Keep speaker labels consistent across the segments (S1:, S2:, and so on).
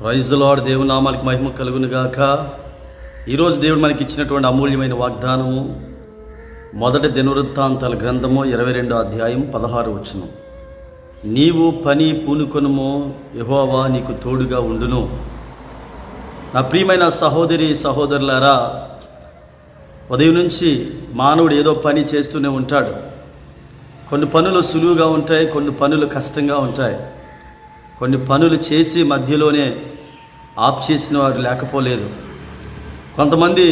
S1: Praise lord దేవుని నామానికి మహిమ కలుగును గాక ఈరోజు దేవుడు మనకి ఇచ్చినటువంటి అమూల్యమైన వాగ్దానము మొదటి దినవృత్తాంతాల గ్రంథము ఇరవై రెండో అధ్యాయం పదహారు వచ్చును నీవు పని పూనుకొనుమో యహోవా నీకు తోడుగా ఉండును. నా ప్రియమైన సహోదరి సహోదరులారా ఉదయం నుంచి మానవుడు ఏదో పని చేస్తూనే ఉంటాడు. కొన్ని పనులు సులువుగా ఉంటాయి కొన్ని పనులు కష్టంగా ఉంటాయి. కొన్ని పనులు చేసి మధ్యలోనే ఆఫ్ చేసిన వారు లేకపోలేదు. కొంతమంది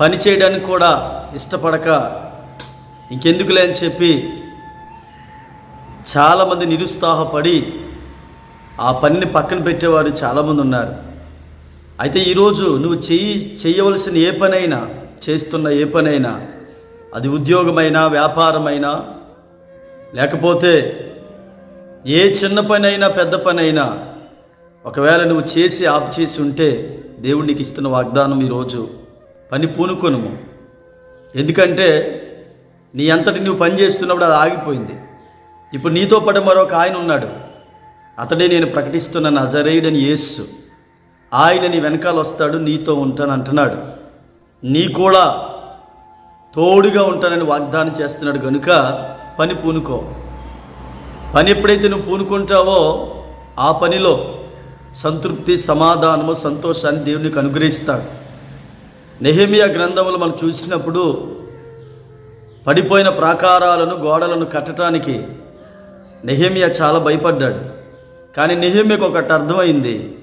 S1: పని చేయడానికి కూడా ఇష్టపడక ఇంకెందుకులే అని చెప్పి చాలామంది నిరుత్సాహపడి ఆ పనిని పక్కన పెట్టేవారు చాలామంది ఉన్నారు. అయితే ఈరోజు నువ్వు చెయ్యి చేయవలసిన ఏ పనైనా చేస్తున్న ఏ పనైనా అది ఉద్యోగమైనా వ్యాపారమైనా లేకపోతే ఏ చిన్న పని అయినా పెద్ద పని అయినా ఒకవేళ నువ్వు చేసి ఆపు చేసి ఉంటే దేవుడు నీకు ఇస్తున్న వాగ్దానం ఈరోజు పని పూనుకొనుము. ఎందుకంటే నీ అంతటి నువ్వు పని చేస్తున్నప్పుడు అది ఆగిపోయింది. ఇప్పుడు నీతో పాటు మరొక ఆయన ఉన్నాడు. అతడే నేను ప్రకటిస్తున్న నజరేయుడని యేస్సు ఆయన నీ వెనకాల వస్తాడు నీతో ఉంటాను అంటున్నాడు. నీ కూడా తోడుగా ఉంటానని వాగ్దానం చేస్తున్నాడు. కనుక పని పూనుకో. పని ఎప్పుడైతే నువ్వు పూనుకుంటావో ఆ పనిలో సంతృప్తి సమాధానము సంతోషాన్ని దేవునికి అనుగ్రహిస్తాడు. నెహమియా గ్రంథములు మనం చూసినప్పుడు పడిపోయిన ప్రాకారాలను గోడలను కట్టడానికి నెహమియా చాలా భయపడ్డాడు. కానీ నెహమియాకు ఒకటి అర్థమైంది.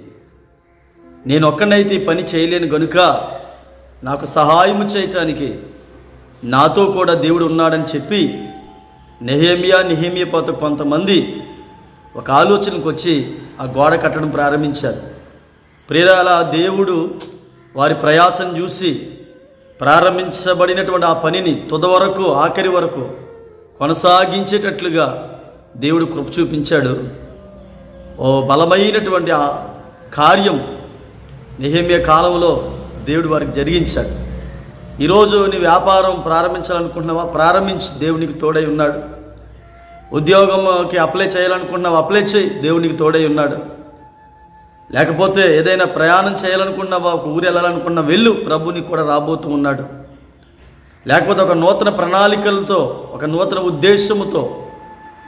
S1: నేను ఒక్కనైతే ఈ పని చేయలేను గనుక నాకు సహాయం చేయటానికి నాతో కూడా దేవుడు ఉన్నాడని చెప్పి నెహేమియా నెహేమియాతో కొంతమంది ఒక ఆలోచనకు వచ్చి ఆ గోడ కట్టడం ప్రారంభించారు. ప్రేరాల దేవుడు వారి ప్రయాసం చూసి ప్రారంభించబడినటువంటి ఆ పనిని తుద వరకు ఆఖరి వరకు కొనసాగించేటట్లుగా దేవుడు కృప చూపించాడు. ఓ బలమైనటువంటి ఆ కార్యం నెహేమియా కాలంలో దేవుడు వారికి జరిగించాడు. ఈరోజు నీ వ్యాపారం ప్రారంభించాలనుకుంటున్నావా? ప్రారంభించి దేవునికి తోడై ఉన్నాడు. ఉద్యోగంకి అప్లై చేయాలనుకుంటున్నావు? అప్లై చేయి దేవునికి తోడై ఉన్నాడు. లేకపోతే ఏదైనా ప్రయాణం చేయాలనుకున్నావా ఒక ఊరు వెళ్ళాలనుకున్నా వెళ్ళు ప్రభుని కూడా రాబోతూ ఉన్నాడు. లేకపోతే ఒక నూతన ప్రణాళికలతో ఒక నూతన ఉద్దేశముతో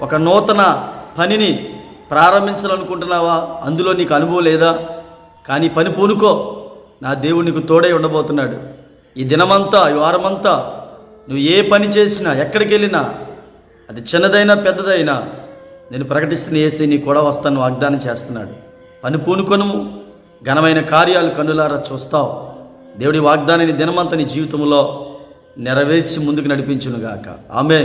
S1: ఒక నూతన పనిని ప్రారంభించాలనుకుంటున్నావా? అందులో నీకు అనుభవం లేదా? కానీ పని పూనుకో నా దేవుడు నీకు తోడై ఉండబోతున్నాడు. ఈ దినమంతా ఈ వారమంతా నువ్వు ఏ పని చేసినా ఎక్కడికి వెళ్ళినా అది చిన్నదైనా పెద్దదైనా నేను ప్రకటిస్తున్న ఏసీ నీ కూడా వస్తాను వాగ్దానం చేస్తున్నాడు. పని పూనుకొనుము ఘనమైన కార్యాలు కన్నులారా చూస్తావు. దేవుడి వాగ్దానాన్ని దినమంతా నీ జీవితంలో నెరవేర్చి ముందుకు నడిపించునుగాక. ఆమె